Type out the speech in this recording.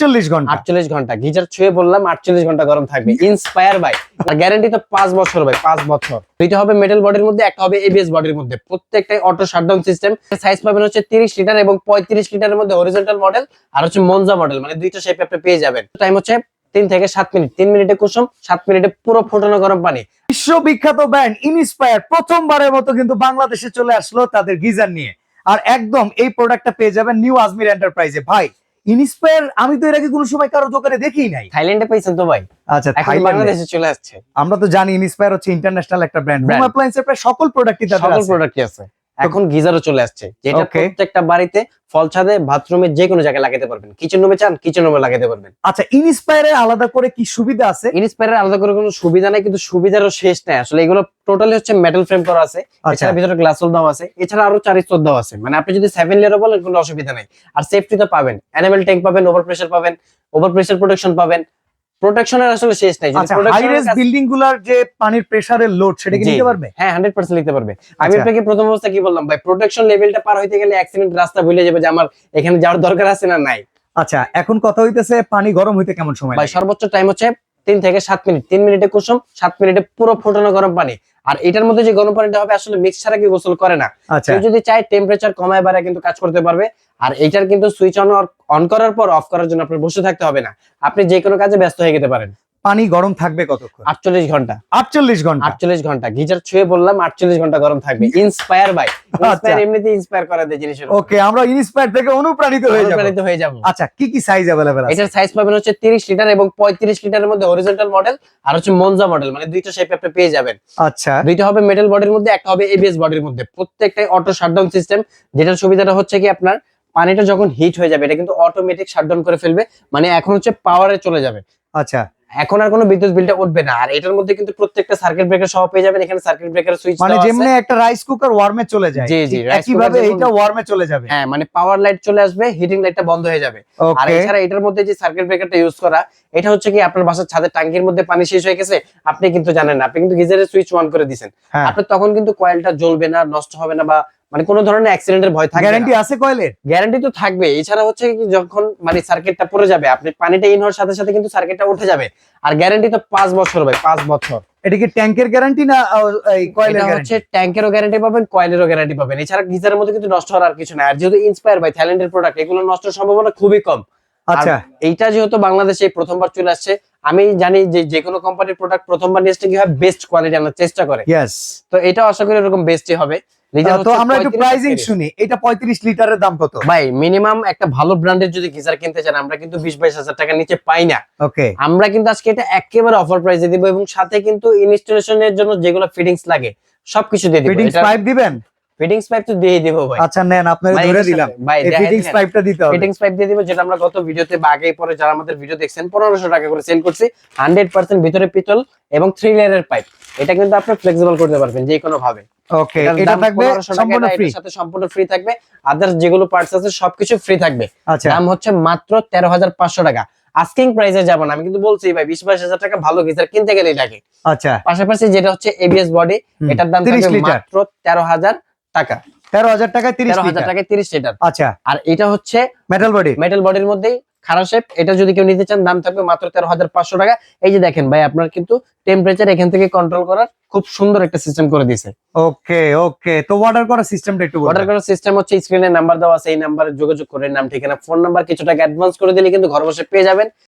চল্লিশ ঘণ্টা। আটচল্লিশ ঘণ্টা। গিজার ছুঁয়ে বললাম আটচল্লিশ ঘণ্টা গরম থাকবে। ইন্সপায়ার বাই গ্যারান্টি তো পাঁচ বছর ভাই পাঁচ বছর। দুইটা হবে মেটাল বডির মধ্যে একটা হবে এবিএস বডির মধ্যে। প্রত্যেকটাই অটো শাটডাউন সিস্টেম সাইজ পাবেন হচ্ছে তিরিশ লিটার এবং পঁয়ত্রিশ লিটারের মধ্যে হরিজন্টাল মডেল আর হচ্ছে মনজা মডেল মানে দুইটা শেপ আপনি পেয়ে যাবেন। টাইম হচ্ছে তিন থেকে সাত মিনিট। তিন মিনিটে কুসুম সাত মিনিটে পুরো ফোটানো গরম পানি। বিশ্ববিখ্যাত ব্র্যান্ড ইনস্পায়ার প্রথমবারের মতো কিন্তু বাংলাদেশে চলে আসলো তাদের গিজার নিয়ে। আর একদম এই প্রোডাক্টটা পেয়ে যাবেন নিউ আজমির এন্টারপ্রাইজে ভাই ইনস্পায়ার আমি তো এর আগে কোনো সময় কারও দোকানে দেখিই নাই। থাইল্যান্ডে পাইছেন তো ভাই। আচ্ছা থাইল্যান্ডে। বাংলাদেশে চলে আসছে। আমরা তো জানি ইনস্পায়ার হচ্ছে ইন্টারন্যাশনাল একটা ব্র্যান্ড হোম অ্যাপ্লায়েন্সের প্রায় সকল প্রোডাক্টই তাদের সকল প্রোডাক্টই আছে। এখন গিজারও চলে আসছে যেটা প্রত্যেকটা বাড়িতে ফল ছাদে বাথরুমে যে কোনো জায়গায় লাগাতে পারবেন। কিচেন রুমে চান কিচেন রুমে লাগাতে পারবেন। আচ্ছা ইনস্পায়ারের আলাদা করে কি সুবিধা আছে? ইনস্পায়ারের আলাদা করে কোনো সুবিধা নাই কিন্তু সুবিধারও শেষ নাই। আসলে এগুলো টোটালি হচ্ছে মেটাল ফ্রেম করা আছে। আচ্ছা। এছাড়া ভিতরে গ্লাস দেওয়া আছে। এছাড়া আরও চার স্তর দেওয়া আছে। মানে আপনি যদি সেভেন লেয়ারও বলেন কোনো অসুবিধা নাই। আর সেফটি তো পাবেন। অ্যানিমেল ট্যাঙ্ক পাবেন ওভার প্রেশার পাবেন ওভার প্রেশার প্রোটেকশন পাবেন। প্রোটেকশনের আসলে শেষ নাই যদি আচ্ছা হাই রেস বিল্ডিংগুলার যে পানির প্রেসারের লোড সেটা কি নিতে পারবে? হ্যাঁ হান্ড্রেড পার্সেন্ট লিখতে পারবে। আমি আচ্ছা। আপনাকে প্রথম অবস্থা কি বললাম ভাই প্রোটেকশন লেভেলটা পার হইতে গেলে অ্যাক্সিডেন্ট রাস্তা ভুলে যাবে যে আমার এখানে যাওয়ার দরকার আছে না নাই। আচ্ছা এখন কথা হইতেছে পানি গরম হইতে কেমন সময় ভাই সর্বোচ্চ টাইম হচ্ছে তিন থেকে সাত মিনিট তিন মিনিটে কুসুম সাত মিনিটে পুরো ফোটানো গরম পানি। আর এটার মধ্যে যে গরম পানিটা হবে আসলে মিক্স ছাড়া কি গোসল করে না। আচ্ছা। কেউ যদি চায় টেম্পারেচার কমায় বাড়ায় কিন্তু কাজ করতে পারবে। আর এটার কিন্তু সুইচ অন অন করার পর অফ করার জন্য আপনার বসে থাকতে হবে না। আপনি যে কোনো কাজে ব্যস্ত হয়ে যেতে পারেন। পানি গরম থাকবে কতক্ষণ? আটচল্লিশ ঘণ্টা। আটচল্লিশ ঘণ্টা। আটচল্লিশ ঘণ্টা। গিজার ছুঁয়ে বললাম আটচল্লিশ ঘণ্টা গরম থাকবে। ইন্সপায়ার বাই ইন্সপায়ার এমনিতে ইন্সপায়ার করা দেয় জিনিসের ওকে আমরা ইনস্পায়ার থেকে অনুপ্রাণিত হয়ে যাব। অনুপ্রাণিত হয়ে যাব। আচ্ছা কি কি সাইজ অ্যাভেলেবেল আছে? এটার সাইজ পাবেন হচ্ছে তিরিশ লিটার এবং পঁয়ত্রিশ লিটারের মধ্যে হরিজন্টাল মডেল আর হচ্ছে মনজা মডেল মানে দুইটা শেপ আপনি পেয়ে যাবেন। আচ্ছা। দুইটা হবে মেটাল বডির মধ্যে একটা হবে এবিএস বডির মধ্যে। প্রত্যেকটাই অটো শাটডাউন সিস্টেম যেটার সুবিধাটা হচ্ছে কি আপনার পানিটা যখন হিট হয়ে যাবে এটা কিন্তু অটোমেটিক শাটডাউন করে ফেলবে। মানে এখন হচ্ছে পাওয়ারে চলে যাবে। আচ্ছা। এখন আর কোনো বিদ্যুৎ বিলটা উঠবে না। আর এটার মধ্যে কিন্তু প্রত্যেকটা সার্কিট ব্রেকার সহ পেয়ে যাবেন। এখানে সার্কিট ব্রেকার সুইচ মানে যেমনি একটা রাইস কুকার ওয়ার্মে চলে যায় জি, জি, rice একইভাবে এটা ওয়ার্মে চলে যাবে। হ্যাঁ মানে পাওয়ার লাইট চলে আসবে হিটিং লাইটটা বন্ধ হয়ে যাবে। আর এছাড়া এটার মধ্যে যে সার্কিট ব্রেকারটা ইউজ করা এটা হচ্ছে কি আপনার বাসার ছাদের ট্যাঙ্কির মধ্যে পানি শেষ হয়ে গেছে আপনি কিন্তু জানেন না আপনি কিন্তু গিজারের সুইচ অন করে দিয়েছেন হ্যাঁ। আপনার তখন কিন্তু কয়েলটা জ্বলবে না নষ্ট হবে না বা মানে কোনো ধরনের অ্যাক্সিডেন্টের ভয় থাকবে গ্যারান্টি আছে কয়েলের গ্যারান্টি তো থাকবে এছাড়া হচ্ছে কি যখন মানে সার্কিটটা পড়ে যাবে আপনি পানিটা ইন হওয়ার সাথে সাথে কিন্তু সার্কিটটা উঠে যাবে। আর গ্যারান্টি তো পাঁচ বছর ভাই পাঁচ বছর। এটা কি ট্যাঙ্কের গ্যারান্টি না এই কয়েলের গ্যারান্টি হচ্ছে ট্যাঙ্কেরও গ্যারান্টি পাবেন কয়েলেরও গ্যারান্টি পাবেন। এছাড়া গিজারের মধ্যে কিন্তু নষ্ট হওয়ার আর কিছু নাই। আর যেহেতু ইন্সপায়ার বাই থাইল্যান্ডের প্রোডাক্ট এগুলো নষ্টের সম্ভাবনা খুবই কম। আচ্ছা। এইটা যেহেতু বাংলাদেশে প্রথমবার চলে আসছে আমি জানি যে যে কোনো কোম্পানির প্রোডাক্ট প্রথমবার নিয়ে আসলে কি হয় বেস্ট কোয়ালিটি আনার চেষ্টা করে। ইয়েস তো এটা আশা করি এরকম বেস্টই হবে। তো আমরা একটু 35 প্রাইজিং শুনি। এটা পঁয়ত্রিশ লিটারের দাম কত? ভাই মিনিমাম একটা ভালো ব্র্যান্ডের যদি গিজার কিনতে চান আমরা কিন্তু বিশ বাইশ হাজার টাকার নিচে পাই না। ওকে আমরা কিন্তু আজকে এটা একেবারে অফার প্রাইসে দিব এবং সাথে কিন্তু ইনস্টলেশনের জন্য যেগুলো ফিটিংস লাগে সবকিছু দিয়ে দিব। ফিটিংস পাইপ দিবেন? ফিটিংস পাইপ তো দিয়ে দিব ভাই। আচ্ছা নেন আপনারা ধরে দিলাম। ভাই ফিটিংস পাইপটা দিতে হবে। ফিটিংস পাইপ দিয়ে দিব যেটা আমরা গত ভিডিওতে বা আগে পরে যারা আমাদের ভিডিও দেখছেন পনেরোশো টাকা করে সেল করছি। হান্ড্রেড পার্সেন্ট ভিতরে পিতল এবং থ্রি লেয়ারের পাইপ এটা কিন্তু আপনি ফ্লেক্সিবল করতে পারবেন যে কোনো ভাবে। ওকে এটা থাকবে সম্পূর্ণ ফ্রি সাথে সম্পূর্ণ ফ্রি থাকবে। আদার্স যেগুলো পার্টস আছে সবকিছু ফ্রি থাকবে। আচ্ছা। দাম হচ্ছে মাত্র তেরো হাজার পাঁচশো টাকা। আস্কিং প্রাইসে যাব না আমি কিন্তু বলছি ভাই বিশ বাইশ হাজার টাকা ভালো গিজার কিনতে গেলেই লাগে। আচ্ছা। পাশাপাশি যেটা হচ্ছে এবিএস বডি এটার দাম থাকবে মাত্র তেরো হাজার টাকা। তেরো হাজার টাকায় তিরিশ হাজার টাকায় তিরিশ লিটার। আচ্ছা। আর এটা হচ্ছে মেটাল বডি মেটাল বডির মধ্যেই খারাপ শেপ এটা যদি কেউ নিতে চান দাম থাকবে মাত্র তেরো হাজার পাঁচশো টাকা। এই যে দেখেন ভাই আপনার কিন্তু টেম্পারেচার এখান থেকে কন্ট্রোল করার খুব সুন্দর একটা সিস্টেম করে দিয়েছে। ওকে ওকে। তো অর্ডার করার সিস্টেমটা একটু অর্ডার করার সিস্টেম হচ্ছে স্ক্রিনে নাম্বার দেওয়া আছে এই নাম্বারে যোগাযোগ করে নাম ঠিকানা ফোন নাম্বার কিছু টাকা অ্যাডভান্স করে দিলে কিন্তু ঘর বসে পেয়ে যাবেন।